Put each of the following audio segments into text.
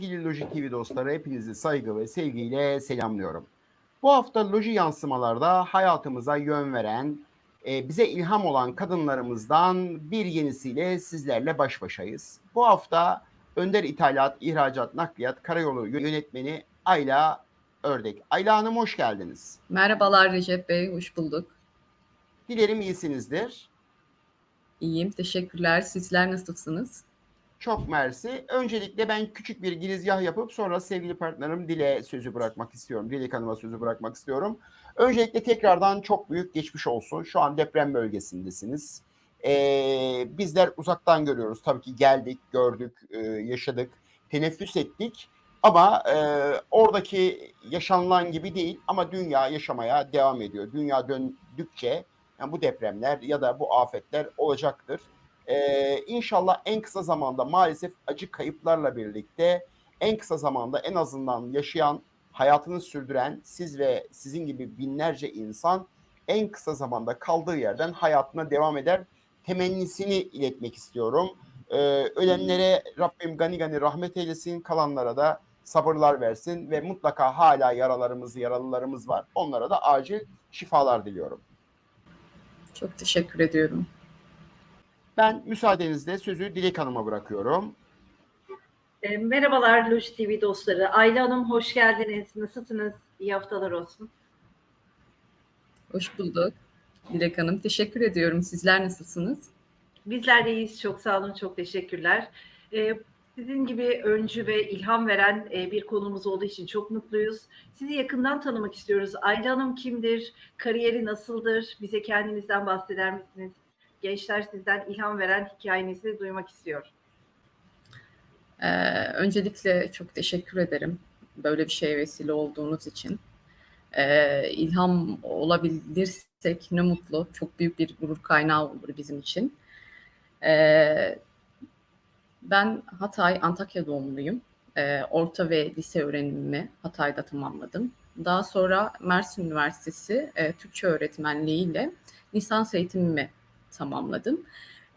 Sevgili Loji TV dostları hepinizi saygı ve sevgiyle selamlıyorum. Bu hafta Loji yansımalarda hayatımıza yön veren, e, bize ilham olan kadınlarımızdan bir yenisiyle sizlerle baş başayız. Bu hafta Önder İthalat, İhracat, Nakliyat, Karayolu Yönetmeni Ayla Ördek. Ayla Hanım hoş geldiniz. Merhabalar Recep Bey, hoş bulduk. Dilerim iyisinizdir. İyiyim, teşekkürler. Sizler nasılsınız? Çok mersi. Öncelikle ben küçük bir girizgah yapıp sonra sevgili partnerim Dile sözü bırakmak istiyorum. Dilek Hanım'a sözü bırakmak istiyorum. Öncelikle tekrardan çok büyük geçmiş olsun. Şu an deprem bölgesindesiniz. Ee, bizler uzaktan görüyoruz. Tabii ki geldik, gördük, e, yaşadık, teneffüs ettik. Ama e, oradaki yaşanılan gibi değil ama dünya yaşamaya devam ediyor. Dünya döndükçe yani bu depremler ya da bu afetler olacaktır. Ee, inşallah en kısa zamanda maalesef acı kayıplarla birlikte en kısa zamanda en azından yaşayan, hayatını sürdüren siz ve sizin gibi binlerce insan en kısa zamanda kaldığı yerden hayatına devam eder temennisini iletmek istiyorum. Ee, ölenlere Rabbim gani gani rahmet eylesin, kalanlara da sabırlar versin ve mutlaka hala yaralarımız, yaralılarımız var. Onlara da acil şifalar diliyorum. Çok teşekkür ediyorum. Ben müsaadenizle sözü Dilek Hanım'a bırakıyorum. E, merhabalar Luş TV dostları. Ayla Hanım hoş geldiniz. Nasılsınız? İyi haftalar olsun. Hoş bulduk. Dilek Hanım, teşekkür ediyorum. Sizler nasılsınız? Bizler de iyiyiz. Çok sağ olun. Çok teşekkürler. E, sizin gibi öncü ve ilham veren e, bir konumuz olduğu için çok mutluyuz. Sizi yakından tanımak istiyoruz. Ayla Hanım kimdir? Kariyeri nasıldır? Bize kendinizden bahseder misiniz? Gençler sizden ilham veren hikayenizi duymak istiyor. Ee, öncelikle çok teşekkür ederim böyle bir şeye vesile olduğunuz için. Ee, ilham olabilirsek ne mutlu. Çok büyük bir gurur kaynağı olur bizim için. Ee, ben Hatay, Antakya doğumluyum. Ee, orta ve lise öğrenimimi Hatay'da tamamladım. Daha sonra Mersin Üniversitesi e, Türkçe öğretmenliğiyle lisans eğitimimi tamamladım.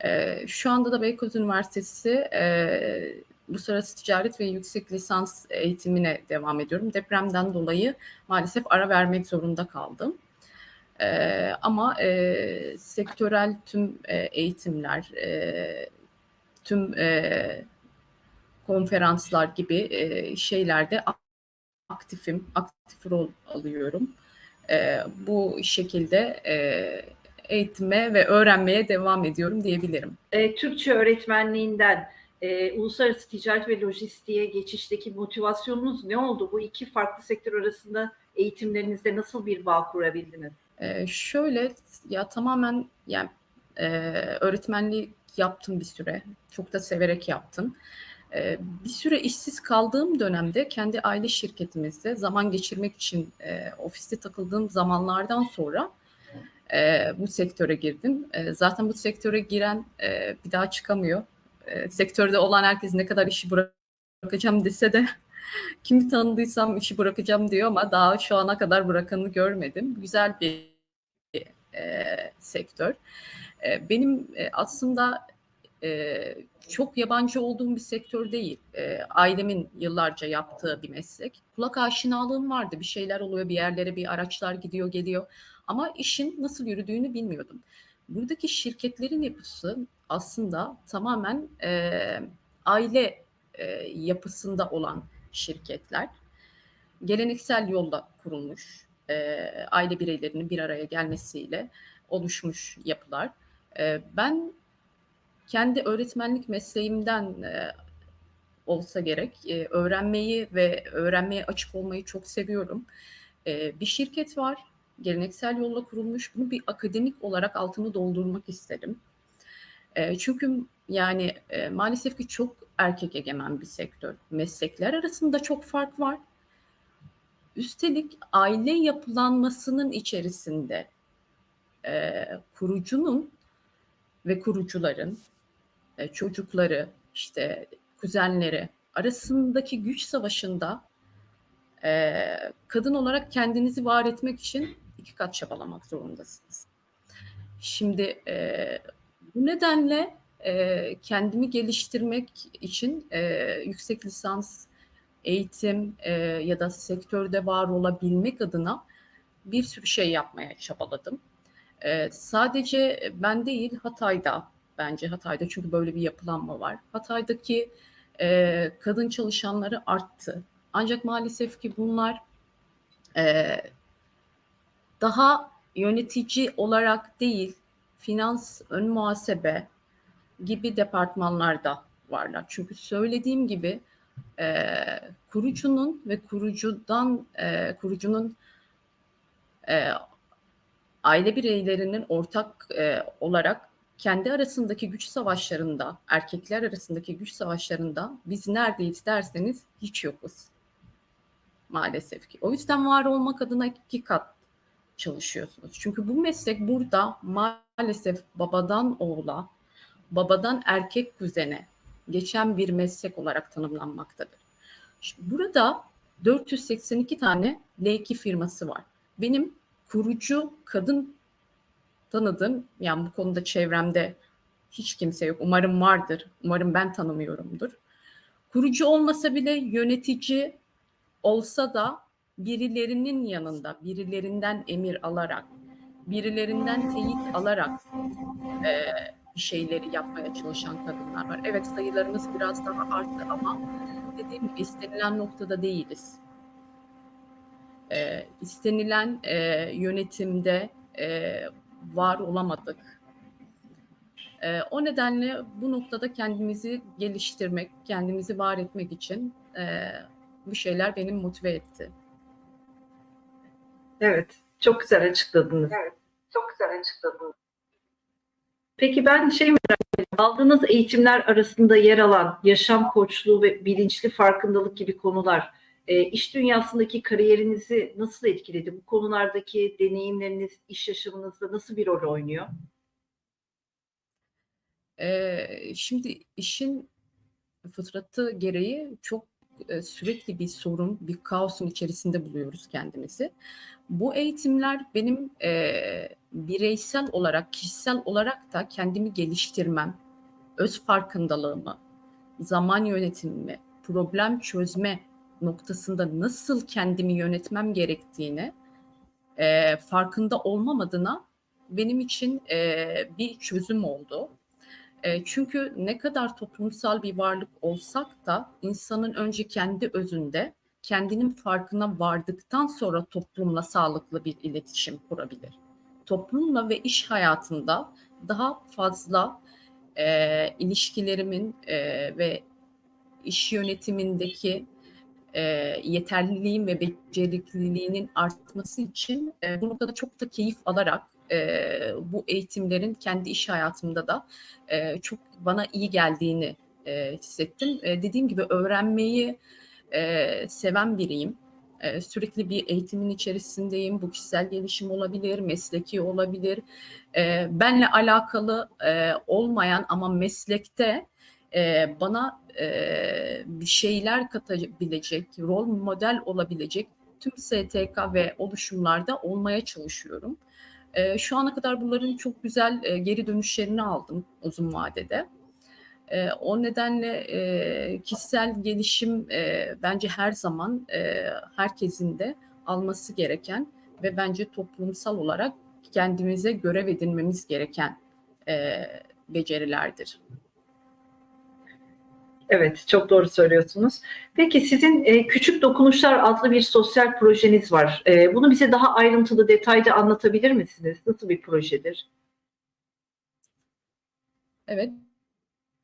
Ee, şu anda da Beykoz Üniversitesi e, Uluslararası Ticaret ve Yüksek Lisans eğitimine devam ediyorum. Depremden dolayı maalesef ara vermek zorunda kaldım. Ee, ama e, sektörel tüm e, eğitimler, e, tüm e, konferanslar gibi e, şeylerde aktifim, aktif rol alıyorum. E, bu şekilde e, eğitime ve öğrenmeye devam ediyorum diyebilirim. E, Türkçe öğretmenliğinden e, uluslararası ticaret ve lojistiğe geçişteki motivasyonunuz ne oldu? Bu iki farklı sektör arasında eğitimlerinizde nasıl bir bağ kurabildiniz? E, şöyle ya tamamen yani e, öğretmenliği yaptım bir süre. Çok da severek yaptım. E, bir süre işsiz kaldığım dönemde kendi aile şirketimizde zaman geçirmek için e, ofiste takıldığım zamanlardan sonra e, bu sektöre girdim. E, zaten bu sektöre giren e, bir daha çıkamıyor. E, sektörde olan herkes ne kadar işi bırakacağım dese de kimi tanıdıysam işi bırakacağım diyor ama daha şu ana kadar bırakanı görmedim. Güzel bir e, sektör. E, benim e, aslında e, çok yabancı olduğum bir sektör değil. E, ailemin yıllarca yaptığı bir meslek. Kulak aşinalığım vardı. Bir şeyler oluyor, bir yerlere bir araçlar gidiyor, geliyor. Ama işin nasıl yürüdüğünü bilmiyordum. Buradaki şirketlerin yapısı aslında tamamen e, aile e, yapısında olan şirketler. Geleneksel yolla kurulmuş, e, aile bireylerinin bir araya gelmesiyle oluşmuş yapılar. E, ben kendi öğretmenlik mesleğimden e, olsa gerek e, öğrenmeyi ve öğrenmeye açık olmayı çok seviyorum. E, bir şirket var, geleneksel yolla kurulmuş. Bunu bir akademik olarak altını doldurmak isterim. E, çünkü yani e, maalesef ki çok erkek egemen bir sektör. Meslekler arasında çok fark var. Üstelik aile yapılanmasının içerisinde e, kurucunun ve kurucuların e, çocukları, işte kuzenleri arasındaki güç savaşında e, kadın olarak kendinizi var etmek için iki kat çabalamak zorundasınız. Şimdi e, bu nedenle e, kendimi geliştirmek için e, yüksek lisans eğitim e, ya da sektörde var olabilmek adına bir sürü şey yapmaya çabaladım. E, sadece ben değil Hatay'da bence Hatay'da çünkü böyle bir yapılanma var. Hatay'daki e, kadın çalışanları arttı. Ancak maalesef ki bunlar e, daha yönetici olarak değil, finans, ön muhasebe gibi departmanlarda varlar. Çünkü söylediğim gibi e, kurucunun ve kurucudan e, kurucunun e, aile bireylerinin ortak e, olarak kendi arasındaki güç savaşlarında, erkekler arasındaki güç savaşlarında biz neredeyiz derseniz hiç yokuz. Maalesef ki. O yüzden var olmak adına iki kat çalışıyorsunuz. Çünkü bu meslek burada maalesef babadan oğula, babadan erkek kuzene geçen bir meslek olarak tanımlanmaktadır. Burada 482 tane L2 firması var. Benim kurucu kadın tanıdığım, yani bu konuda çevremde hiç kimse yok. Umarım vardır. Umarım ben tanımıyorumdur. Kurucu olmasa bile yönetici olsa da birilerinin yanında, birilerinden emir alarak, birilerinden teyit alarak e, şeyleri yapmaya çalışan kadınlar var. Evet sayılarımız biraz daha arttı ama dediğim istenilen noktada değiliz. E, istenilen e, yönetimde e, var olamadık. E, o nedenle bu noktada kendimizi geliştirmek, kendimizi var etmek için e, bu şeyler beni motive etti. Evet, çok güzel açıkladınız. Evet, çok güzel açıkladınız. Peki ben şey merak ediyorum. Aldığınız eğitimler arasında yer alan yaşam koçluğu ve bilinçli farkındalık gibi konular e, iş dünyasındaki kariyerinizi nasıl etkiledi? Bu konulardaki deneyimleriniz iş yaşamınızda nasıl bir rol oynuyor? Ee, şimdi işin fıtratı gereği çok e, sürekli bir sorun, bir kaosun içerisinde buluyoruz kendimizi. Bu eğitimler benim e, bireysel olarak, kişisel olarak da kendimi geliştirmem, öz farkındalığımı, zaman yönetimimi, problem çözme noktasında nasıl kendimi yönetmem gerektiğini e, farkında olmam adına benim için e, bir çözüm oldu. E, çünkü ne kadar toplumsal bir varlık olsak da insanın önce kendi özünde kendinin farkına vardıktan sonra toplumla sağlıklı bir iletişim kurabilir. Toplumla ve iş hayatında daha fazla e, ilişkilerimin e, ve iş yönetimindeki e, yeterliliğin ve becerikliliğinin artması için e, bu noktada çok da keyif alarak e, bu eğitimlerin kendi iş hayatımda da e, çok bana iyi geldiğini e, hissettim. E, dediğim gibi öğrenmeyi e, seven biriyim. E, sürekli bir eğitimin içerisindeyim. Bu kişisel gelişim olabilir, mesleki olabilir. E, benle alakalı e, olmayan ama meslekte e, bana e, bir şeyler katabilecek, rol model olabilecek tüm STK ve oluşumlarda olmaya çalışıyorum. E, şu ana kadar bunların çok güzel e, geri dönüşlerini aldım uzun vadede. E, o nedenle e, kişisel gelişim e, bence her zaman e, herkesin de alması gereken ve bence toplumsal olarak kendimize görev edinmemiz gereken e, becerilerdir. Evet, çok doğru söylüyorsunuz. Peki sizin e, Küçük Dokunuşlar adlı bir sosyal projeniz var. E, bunu bize daha ayrıntılı, detaylı anlatabilir misiniz? Nasıl bir projedir? Evet,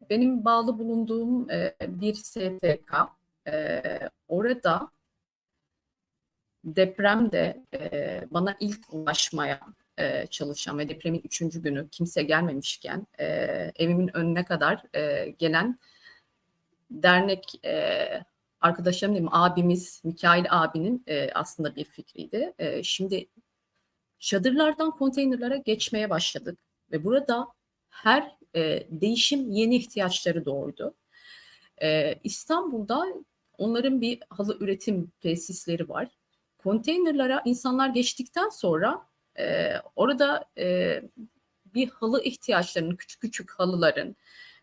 benim bağlı bulunduğum e, bir STK. E, orada depremde e, bana ilk ulaşmaya e, çalışan ve depremin üçüncü günü kimse gelmemişken e, evimin önüne kadar e, gelen dernek e, arkadaşlarım diyeyim abimiz Mikail abinin e, aslında bir fikriydi. E, şimdi çadırlardan konteynerlara geçmeye başladık ve burada her e, değişim yeni ihtiyaçları doğurdu. E, İstanbul'da onların bir halı üretim tesisleri var. Konteynerlara insanlar geçtikten sonra e, orada e, bir halı ihtiyaçlarının, küçük küçük halıların,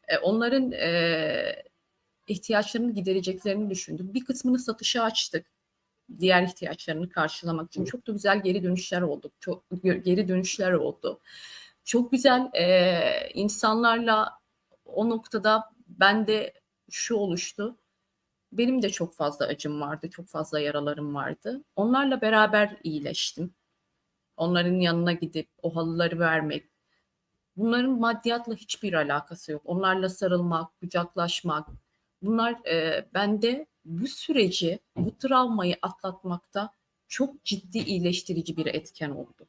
e, onların e, ihtiyaçlarını gidereceklerini düşündüm. Bir kısmını satışa açtık. Diğer ihtiyaçlarını karşılamak için çok da güzel geri dönüşler oldu. Çok geri dönüşler oldu. Çok güzel e, insanlarla o noktada bende şu oluştu. Benim de çok fazla acım vardı, çok fazla yaralarım vardı. Onlarla beraber iyileştim. Onların yanına gidip o halıları vermek. Bunların maddiyatla hiçbir alakası yok. Onlarla sarılmak, kucaklaşmak. Bunlar e, bende bu süreci, bu travmayı atlatmakta çok ciddi iyileştirici bir etken oldu.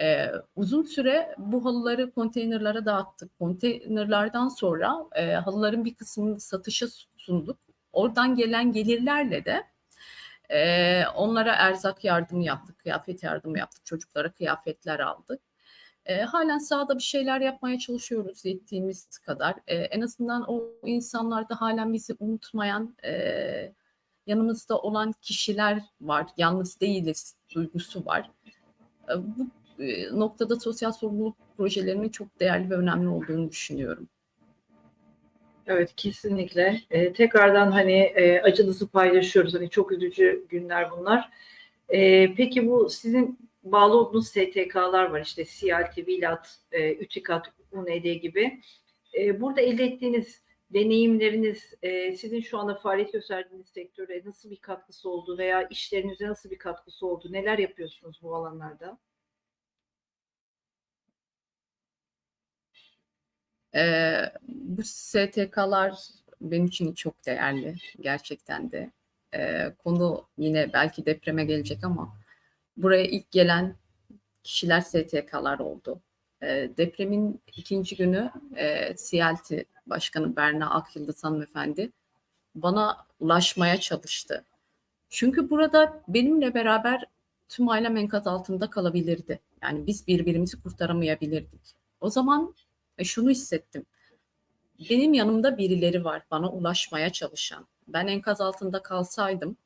Ee, uzun süre bu halıları konteynerlara dağıttık. Konteynerlardan sonra e, halıların bir kısmını satışa sunduk. Oradan gelen gelirlerle de e, onlara erzak yardımı yaptık, kıyafet yardımı yaptık, çocuklara kıyafetler aldık. E, halen sahada bir şeyler yapmaya çalışıyoruz yettiğimiz kadar. E, en azından o insanlarda halen bizi unutmayan, e, yanımızda olan kişiler var. Yalnız değiliz duygusu var. E, bu e, noktada sosyal sorumluluk projelerinin çok değerli ve önemli olduğunu düşünüyorum. Evet kesinlikle. Ee, tekrardan hani e, acınızı paylaşıyoruz. Hani çok üzücü günler bunlar. Ee, peki bu sizin bağlı olduğunuz STK'lar var işte CLT, VİLAT, e, ÜTİKAT, UNED gibi. E, burada elde ettiğiniz deneyimleriniz e, sizin şu anda faaliyet gösterdiğiniz sektöre nasıl bir katkısı oldu veya işlerinize nasıl bir katkısı oldu? Neler yapıyorsunuz bu alanlarda? Ee, bu STK'lar benim için çok değerli gerçekten de. Ee, konu yine belki depreme gelecek ama buraya ilk gelen kişiler STK'lar oldu. Ee, depremin ikinci günü e, CLT Başkanı Berna Akyıldız hanımefendi bana ulaşmaya çalıştı. Çünkü burada benimle beraber tüm ailem enkaz altında kalabilirdi. Yani biz birbirimizi kurtaramayabilirdik. O zaman e, şunu hissettim. Benim yanımda birileri var bana ulaşmaya çalışan. Ben enkaz altında kalsaydım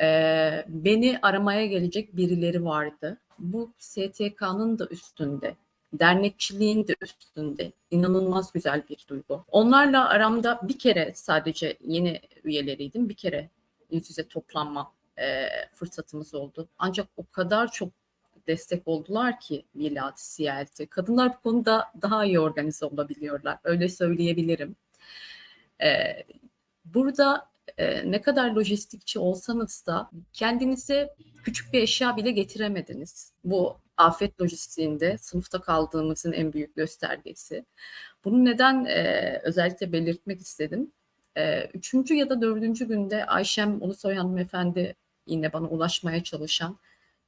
e, beni aramaya gelecek birileri vardı. Bu STK'nın da üstünde, dernekçiliğin de üstünde. İnanılmaz güzel bir duygu. Onlarla aramda bir kere sadece yeni üyeleriydim. Bir kere yüz yüze toplanma e, fırsatımız oldu. Ancak o kadar çok destek oldular ki Vilat, CLT. Kadınlar bu konuda daha iyi organize olabiliyorlar. Öyle söyleyebilirim. Ee, burada e, ne kadar lojistikçi olsanız da kendinize küçük bir eşya bile getiremediniz. Bu afet lojistiğinde sınıfta kaldığımızın en büyük göstergesi. Bunu neden e, özellikle belirtmek istedim? E, üçüncü ya da dördüncü günde Ayşem Ulusoy hanımefendi yine bana ulaşmaya çalışan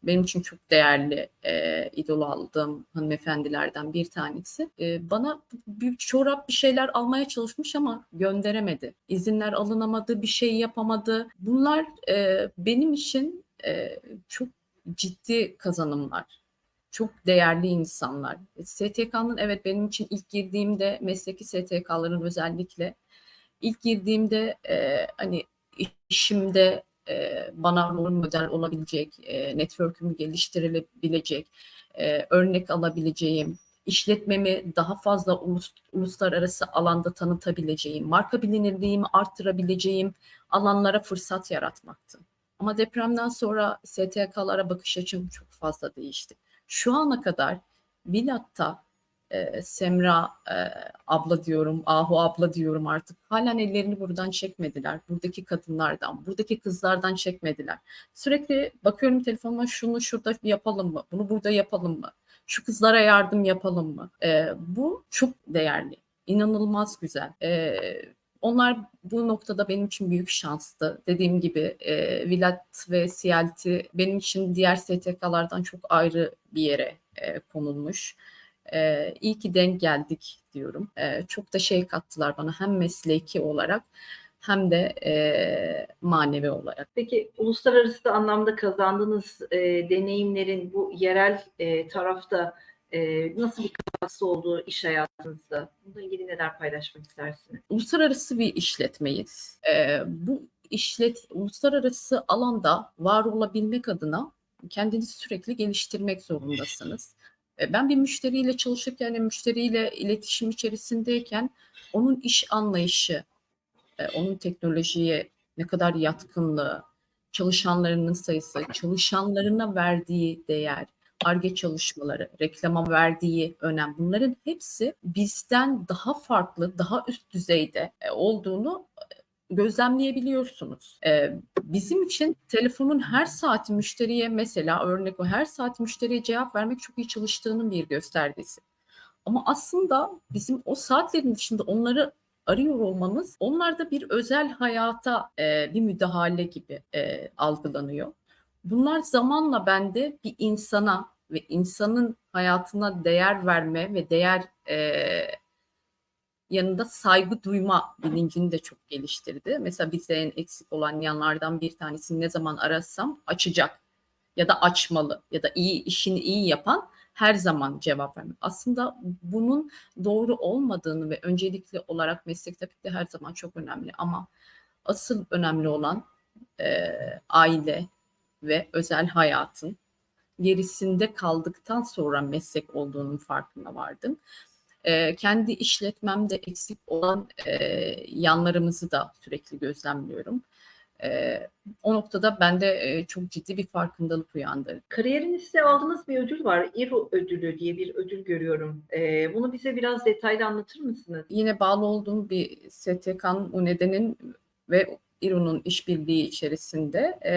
benim için çok değerli e, idol aldığım hanımefendilerden bir tanesi. E, bana bir çorap bir şeyler almaya çalışmış ama gönderemedi. İzinler alınamadı, bir şey yapamadı. Bunlar e, benim için e, çok ciddi kazanımlar. Çok değerli insanlar. STK'nın evet benim için ilk girdiğimde mesleki STK'ların özellikle ilk girdiğimde e, hani işimde e, bana rol model olabilecek, e, network'ümü geliştirilebilecek, e, örnek alabileceğim, işletmemi daha fazla ulus, uluslararası alanda tanıtabileceğim, marka bilinirliğimi arttırabileceğim alanlara fırsat yaratmaktı. Ama depremden sonra STK'lara bakış açım çok fazla değişti. Şu ana kadar Vilat'ta e, Semra e, abla diyorum, Ahu abla diyorum artık. Halen ellerini buradan çekmediler. Buradaki kadınlardan, buradaki kızlardan çekmediler. Sürekli bakıyorum telefonuma şunu şurada yapalım mı? Bunu burada yapalım mı? Şu kızlara yardım yapalım mı? E, bu çok değerli. İnanılmaz güzel. E, onlar bu noktada benim için büyük şanstı. Dediğim gibi e, Vilat ve CLT benim için diğer STK'lardan çok ayrı bir yere e, konulmuş. Ee, iyi ki denk geldik diyorum. Ee, çok da şey kattılar bana hem mesleki olarak hem de e, manevi olarak. Peki uluslararası anlamda kazandığınız e, deneyimlerin bu yerel e, tarafta e, nasıl bir katkısı olduğu iş hayatınızda? Bununla ilgili neler paylaşmak istersiniz? Uluslararası bir işletmeyiz. Ee, bu işlet uluslararası alanda var olabilmek adına kendinizi sürekli geliştirmek zorundasınız. E, ben bir müşteriyle çalışırken, müşteriyle iletişim içerisindeyken onun iş anlayışı, e, onun teknolojiye ne kadar yatkınlığı, çalışanlarının sayısı, çalışanlarına verdiği değer, ARGE çalışmaları, reklama verdiği önem bunların hepsi bizden daha farklı, daha üst düzeyde e, olduğunu gözlemleyebiliyorsunuz. Bizim için telefonun her saat müşteriye mesela örnek o her saat müşteriye cevap vermek çok iyi çalıştığının bir göstergesi. Ama aslında bizim o saatlerin dışında onları arıyor olmamız onlarda bir özel hayata e, bir müdahale gibi e, algılanıyor. Bunlar zamanla bende bir insana ve insanın hayatına değer verme ve değer e, yanında saygı duyma bilincini de çok geliştirdi. Mesela bizde en eksik olan yanlardan bir tanesi ne zaman arasam açacak ya da açmalı ya da iyi işini iyi yapan her zaman cevap vermek. Aslında bunun doğru olmadığını ve öncelikli olarak meslek tabii ki her zaman çok önemli ama asıl önemli olan e, aile ve özel hayatın gerisinde kaldıktan sonra meslek olduğunun farkına vardım. E, kendi işletmemde eksik olan e, yanlarımızı da sürekli gözlemliyorum. E, o noktada bende e, çok ciddi bir farkındalık uyandı. Kariyerinizde aldığınız bir ödül var. İRO ödülü diye bir ödül görüyorum. Ee, bunu bize biraz detaylı anlatır mısınız? Yine bağlı olduğum bir STK'nın UNED'nin ve İRO'nun işbirliği içerisinde e,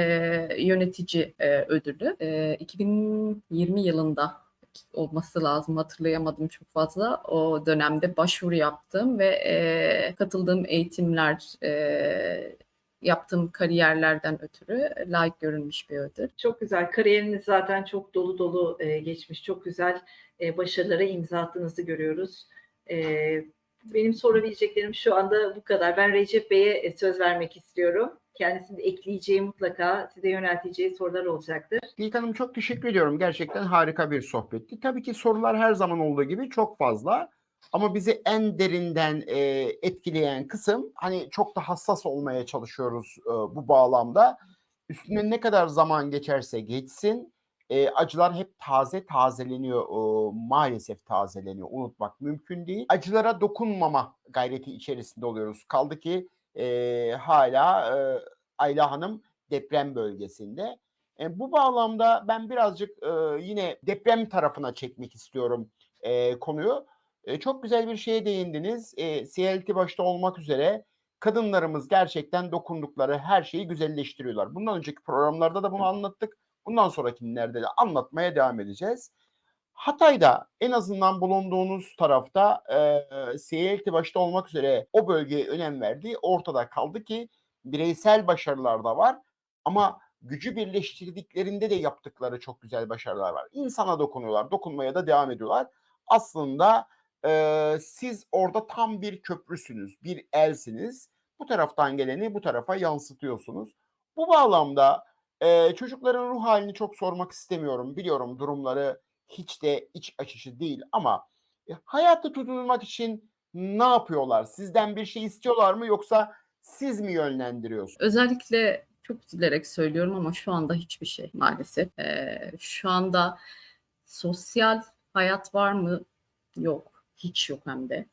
yönetici e, ödülü e, 2020 yılında olması lazım hatırlayamadım çok fazla. O dönemde başvuru yaptım ve e, katıldığım eğitimler e, yaptığım kariyerlerden ötürü layık görülmüş bir ödül. Çok güzel. Kariyeriniz zaten çok dolu dolu e, geçmiş. Çok güzel e, başarılara imza attığınızı görüyoruz. E, benim sorabileceklerim şu anda bu kadar. Ben Recep Bey'e e, söz vermek istiyorum. Kendisinin ekleyeceği mutlaka size yönelteceği sorular olacaktır. İlk Hanım çok teşekkür ediyorum. Gerçekten harika bir sohbetti. Tabii ki sorular her zaman olduğu gibi çok fazla. Ama bizi en derinden e, etkileyen kısım hani çok da hassas olmaya çalışıyoruz e, bu bağlamda. Üstüne ne kadar zaman geçerse geçsin e, acılar hep taze tazeleniyor. E, maalesef tazeleniyor. Unutmak mümkün değil. Acılara dokunmama gayreti içerisinde oluyoruz. Kaldı ki e, hala e, Ayla Hanım deprem bölgesinde. E, bu bağlamda ben birazcık e, yine deprem tarafına çekmek istiyorum e, konuyu. E, çok güzel bir şeye değindiniz. E, CLT başta olmak üzere kadınlarımız gerçekten dokundukları her şeyi güzelleştiriyorlar. Bundan önceki programlarda da bunu anlattık. Bundan sonrakilerde de anlatmaya devam edeceğiz. Hatay'da en azından bulunduğunuz tarafta e, başta olmak üzere o bölgeye önem verdiği ortada kaldı ki bireysel başarılar da var ama gücü birleştirdiklerinde de yaptıkları çok güzel başarılar var. İnsana dokunuyorlar, dokunmaya da devam ediyorlar. Aslında e, siz orada tam bir köprüsünüz, bir elsiniz. Bu taraftan geleni bu tarafa yansıtıyorsunuz. Bu bağlamda e, çocukların ruh halini çok sormak istemiyorum. Biliyorum durumları hiç de iç açıcı değil ama e, hayatta tutunmak için ne yapıyorlar? Sizden bir şey istiyorlar mı yoksa siz mi yönlendiriyorsunuz? Özellikle çok üzülerek söylüyorum ama şu anda hiçbir şey maalesef. Ee, şu anda sosyal hayat var mı? Yok. Hiç yok hem de.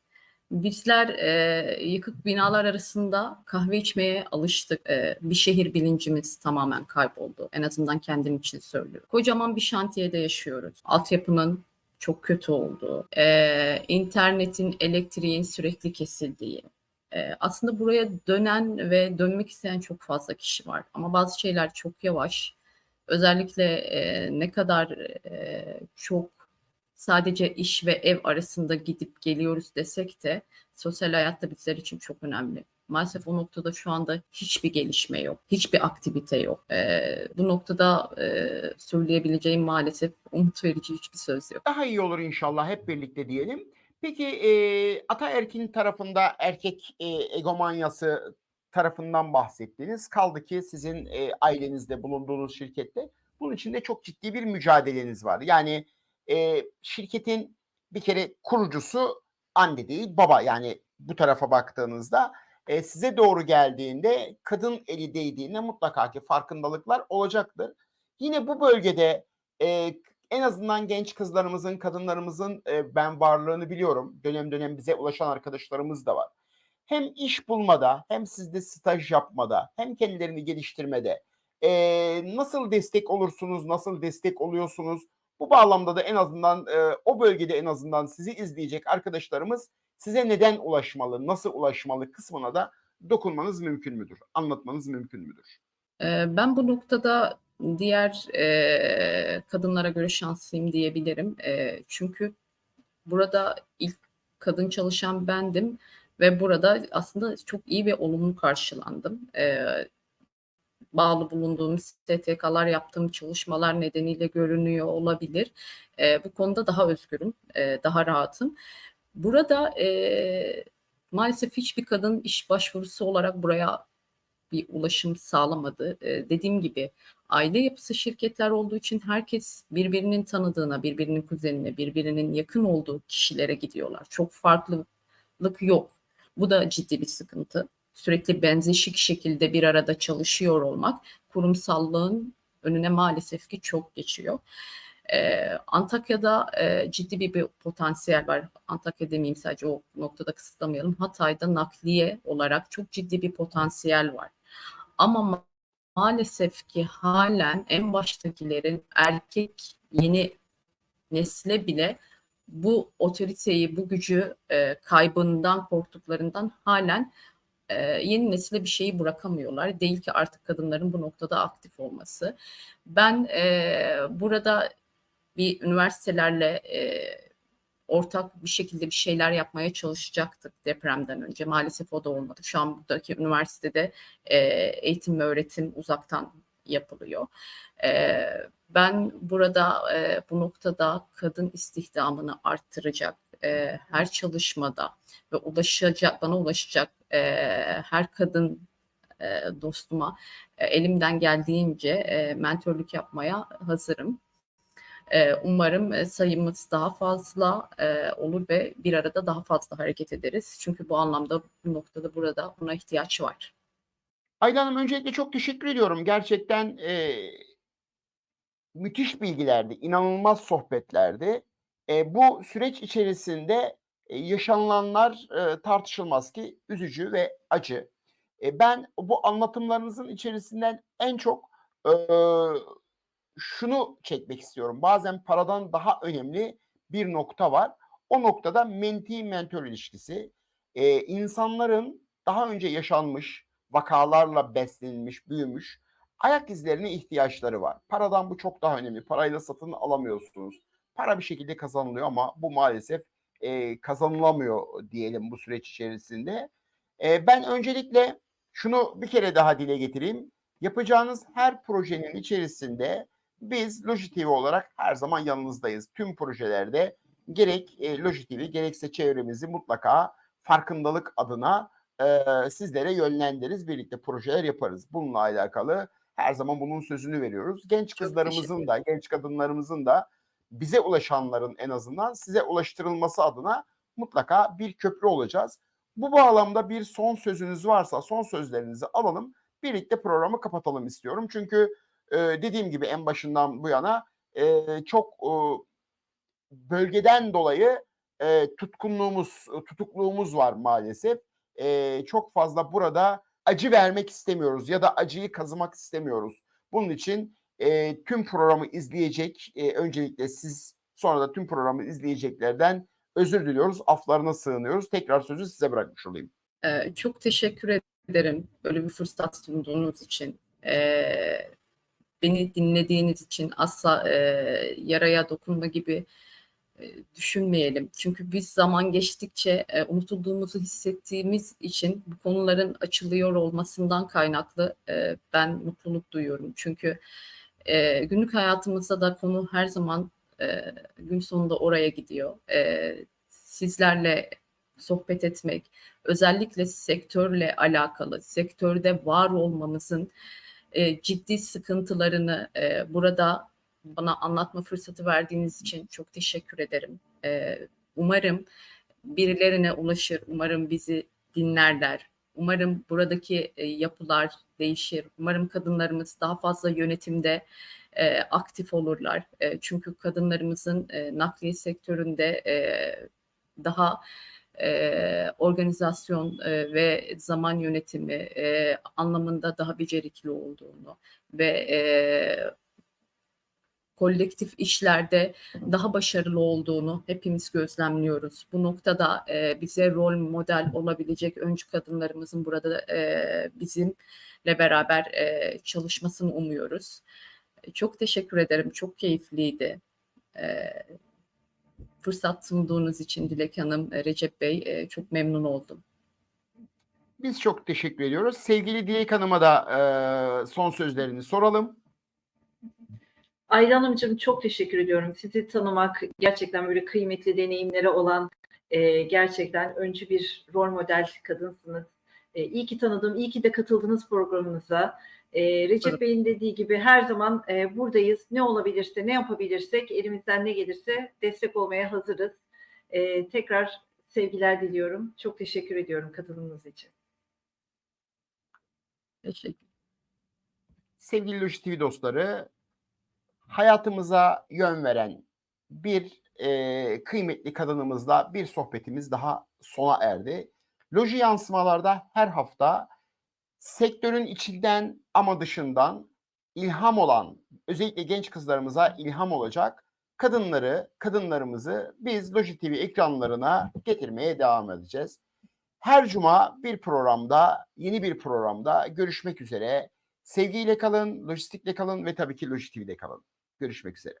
Bizler e, yıkık binalar arasında kahve içmeye alıştık. E, bir şehir bilincimiz tamamen kayboldu. En azından kendim için söylüyorum. Kocaman bir şantiyede yaşıyoruz. Altyapının çok kötü olduğu, e, internetin, elektriğin sürekli kesildiği, e, aslında buraya dönen ve dönmek isteyen çok fazla kişi var. Ama bazı şeyler çok yavaş. Özellikle e, ne kadar e, çok sadece iş ve ev arasında gidip geliyoruz desek de sosyal hayatta bizler için çok önemli. Maalesef o noktada şu anda hiçbir gelişme yok, hiçbir aktivite yok. Ee, bu noktada e, söyleyebileceğim maalesef umut verici hiçbir söz yok. Daha iyi olur inşallah hep birlikte diyelim. Peki e, ataerkin tarafında erkek e, egomanyası tarafından bahsettiniz. Kaldı ki sizin e, ailenizde bulunduğunuz şirkette bunun içinde çok ciddi bir mücadeleniz var. Yani e, şirketin bir kere kurucusu anne değil baba yani bu tarafa baktığınızda e, size doğru geldiğinde kadın eli değdiğinde mutlaka ki farkındalıklar olacaktır. Yine bu bölgede e, en azından genç kızlarımızın, kadınlarımızın e, ben varlığını biliyorum. Dönem dönem bize ulaşan arkadaşlarımız da var. hem iş bulmada hem sizde staj yapmada hem kendilerini geliştirmede eee, nasıl destek olursunuz, nasıl destek oluyorsunuz? Bu bağlamda da en azından eee, o bölgede en azından sizi izleyecek arkadaşlarımız size neden ulaşmalı, nasıl ulaşmalı kısmına da dokunmanız mümkün müdür? Anlatmanız mümkün müdür? Ee, Ben bu noktada diğer e, kadınlara göre şanslıyım diyebilirim. E, çünkü burada ilk kadın çalışan bendim ve burada aslında çok iyi ve olumlu karşılandım. E, bağlı bulunduğum STK'lar yaptığım çalışmalar nedeniyle görünüyor olabilir. E, bu konuda daha özgürüm, e, daha rahatım. Burada e, maalesef hiçbir kadın iş başvurusu olarak buraya bir ulaşım sağlamadı. Ee, dediğim gibi aile yapısı şirketler olduğu için herkes birbirinin tanıdığına, birbirinin kuzenine, birbirinin yakın olduğu kişilere gidiyorlar. Çok farklılık yok. Bu da ciddi bir sıkıntı. Sürekli benzeşik şekilde bir arada çalışıyor olmak kurumsallığın önüne maalesef ki çok geçiyor. Ee, Antakya'da e, ciddi bir, bir potansiyel var. Antakya demeyeyim sadece o noktada kısıtlamayalım. Hatay'da nakliye olarak çok ciddi bir potansiyel var. Ama ma- maalesef ki halen en baştakilerin erkek yeni nesle bile bu otoriteyi, bu gücü e, kaybından korktuklarından halen yeni nesile bir şeyi bırakamıyorlar. Değil ki artık kadınların bu noktada aktif olması. Ben e, burada bir üniversitelerle e, ortak bir şekilde bir şeyler yapmaya çalışacaktık depremden önce. Maalesef o da olmadı. Şu an buradaki üniversitede e, eğitim ve öğretim uzaktan yapılıyor. E, ben burada e, bu noktada kadın istihdamını arttıracak e, her çalışmada ve ulaşacak bana ulaşacak e, her kadın e, dostuma e, elimden geldiğince e, mentörlük yapmaya hazırım. Ee, Umarım e, sayımız daha fazla e, olur ve bir arada daha fazla hareket ederiz. Çünkü bu anlamda bu noktada burada buna ihtiyaç var. Ayla Hanım öncelikle çok teşekkür ediyorum. Gerçekten eee, müthiş bilgilerdi, inanılmaz sohbetlerdi. E, bu süreç içerisinde e, yaşanılanlar e, tartışılmaz ki üzücü ve acı. E, ben bu anlatımlarınızın içerisinden en çok e, şunu çekmek istiyorum. Bazen paradan daha önemli bir nokta var. O noktada menti mentör ilişkisi. E, insanların daha önce yaşanmış vakalarla beslenmiş, büyümüş ayak izlerine ihtiyaçları var. Paradan bu çok daha önemli. Parayla satın alamıyorsunuz. Para bir şekilde kazanılıyor ama bu maalesef e, kazanılamıyor diyelim bu süreç içerisinde. E, ben öncelikle şunu bir kere daha dile getireyim. Yapacağınız her projenin içerisinde biz Lojitv olarak her zaman yanınızdayız. Tüm projelerde gerek e, Lojitv gerekse çevremizi mutlaka farkındalık adına e, sizlere yönlendiririz. Birlikte projeler yaparız. Bununla alakalı her zaman bunun sözünü veriyoruz. Genç kızlarımızın da, genç kadınlarımızın da bize ulaşanların en azından size ulaştırılması adına mutlaka bir köprü olacağız. Bu bağlamda bir son sözünüz varsa son sözlerinizi alalım. Birlikte programı kapatalım istiyorum. Çünkü e, dediğim gibi en başından bu yana e, çok e, bölgeden dolayı e, tutkunluğumuz, tutukluğumuz var maalesef. E, çok fazla burada acı vermek istemiyoruz ya da acıyı kazımak istemiyoruz. Bunun için e, tüm programı izleyecek, e, öncelikle siz sonra da tüm programı izleyeceklerden özür diliyoruz, aflarına sığınıyoruz. Tekrar sözü size bırakmış olayım. Ee, çok teşekkür ederim böyle bir fırsat sunduğunuz için. Ee, beni dinlediğiniz için asla e, yaraya dokunma gibi düşünmeyelim. Çünkü biz zaman geçtikçe e, unutulduğumuzu hissettiğimiz için bu konuların açılıyor olmasından kaynaklı e, ben mutluluk duyuyorum. Çünkü e, günlük hayatımızda da konu her zaman e, gün sonunda oraya gidiyor. E, sizlerle sohbet etmek, özellikle sektörle alakalı, sektörde var olmamızın e, ciddi sıkıntılarını e, burada bana anlatma fırsatı verdiğiniz için çok teşekkür ederim. E, umarım birilerine ulaşır, umarım bizi dinlerler. Umarım buradaki e, yapılar değişir. Umarım kadınlarımız daha fazla yönetimde e, aktif olurlar. E, çünkü kadınlarımızın e, nakliye sektöründe daha organizasyon ve zaman yönetimi anlamında daha becerikli olduğunu ve kolektif işlerde daha başarılı olduğunu hepimiz gözlemliyoruz. Bu noktada e, bize rol model olabilecek öncü kadınlarımızın burada e, bizimle beraber e, çalışmasını umuyoruz. Çok teşekkür ederim. Çok keyifliydi. E, fırsat sunduğunuz için Dilek Hanım, e, Recep Bey e, çok memnun oldum. Biz çok teşekkür ediyoruz. Sevgili Dilek Hanım'a da e, son sözlerini soralım. Ayla Hanımcığım çok teşekkür ediyorum. Sizi tanımak gerçekten böyle kıymetli deneyimleri olan e, gerçekten öncü bir rol model kadınsınız. E, iyi ki tanıdım, iyi ki de katıldınız programımıza. E, Recep Evet. Bey'in dediği gibi her zaman e, buradayız. Ne olabilirse, ne yapabilirsek, elimizden ne gelirse destek olmaya hazırız. E, tekrar sevgiler diliyorum. Çok teşekkür ediyorum katılımınız için. Teşekkür. Sevgili Loji TV dostları, hayatımıza yön veren bir e, kıymetli kadınımızla bir sohbetimiz daha sona erdi. Loji yansımalarda her hafta sektörün içinden ama dışından ilham olan, özellikle genç kızlarımıza ilham olacak kadınları, kadınlarımızı biz Loji TV ekranlarına getirmeye devam edeceğiz. Her cuma bir programda, yeni bir programda görüşmek üzere. Sevgiyle kalın, lojistikle kalın ve tabii ki Loji TV'de kalın. Görüşmek üzere.